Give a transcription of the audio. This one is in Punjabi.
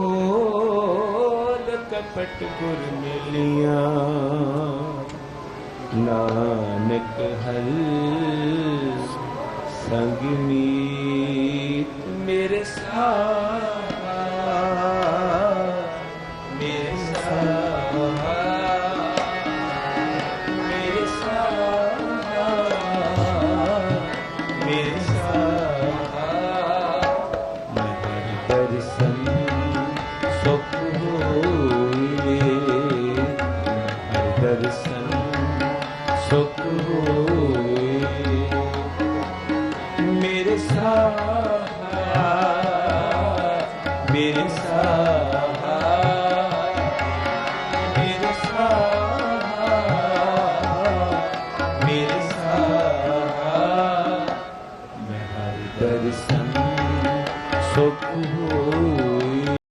ਖੋਲ ਕਪਟ ਗੁਰ ਮਿਲਿਆ। ਨਾਨਕ ਹਲ ਸੰਗ ਮੀਤ ਮੇਰੇ ਸਾਹਾ ਮੇਰੇ ਸਾਹਾ ਮੇਰੇ ਸਾਹਾ ਮੇਰੇ ਸਾਹਾ। ਮੈਂ ਹਰਿ ਦਰਸ਼ਨ ਦਰਸ਼ਨ ਸੁਖ ਹੋਏ ਮੇਰੇ ਸਾਹਾ ਮੇਰੇ ਸਾਹਾ ਮੇਰੇ ਸਾਹਾ ਮੇਰੇ ਸਾਹਾ ਮੈਂ ਹਰ ਦਰਸ਼ਨ ਸੁਖ